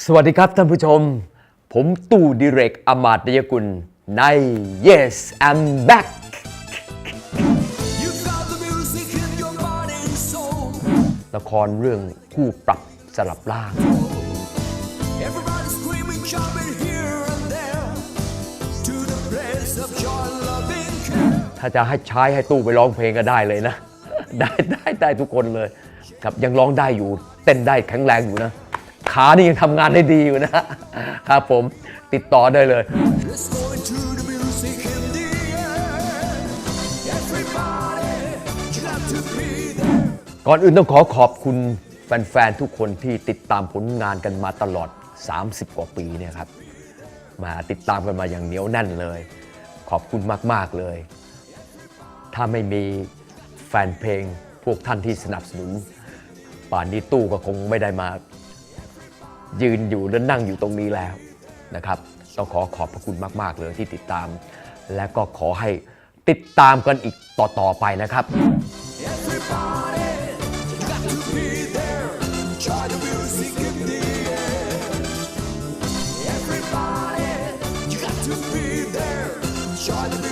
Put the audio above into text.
สวัสดีครับท่านผู้ชม ผมตู่ดิเรกอมาตยกุลใน Yes I'm back ละครเรื่องคู่ปรับสลับร่าง ถ้าจะให้ใช้ให้ตู้ไปร้องเพลงก็ได้เลยนะ ได้ได้ได้ทุกคนเลย ครับยังร้องได้อยู่ เต้นได้แข็งแรงอยู่นะ ขานี่ยังทำงานได้ดีอยู่นะครับผมติดต่อได้เลยก่อนอื่นต้องขอขอบคุณแฟน ๆ ทุกคนที่ติดตามผลงานกันมาตลอด 30 กว่าปีเนี่ยครับ มาติดตามกันมาอย่างเหนียวแน่นเลย ขอบคุณมาก ๆ เลย ถ้าไม่มีแฟนเพลงพวกท่านที่สนับสนุน ป่านนี้ตู้ก็คงไม่ได้มา ยืนอยู่และนั่งอยู่ตรงนี้แล้วนะครับ ต้องขอขอบพระคุณมาก ๆ เลยที่ติดตาม และก็ขอให้ติดตามกันอีกต่อ ๆ ไปนะครับ Try to be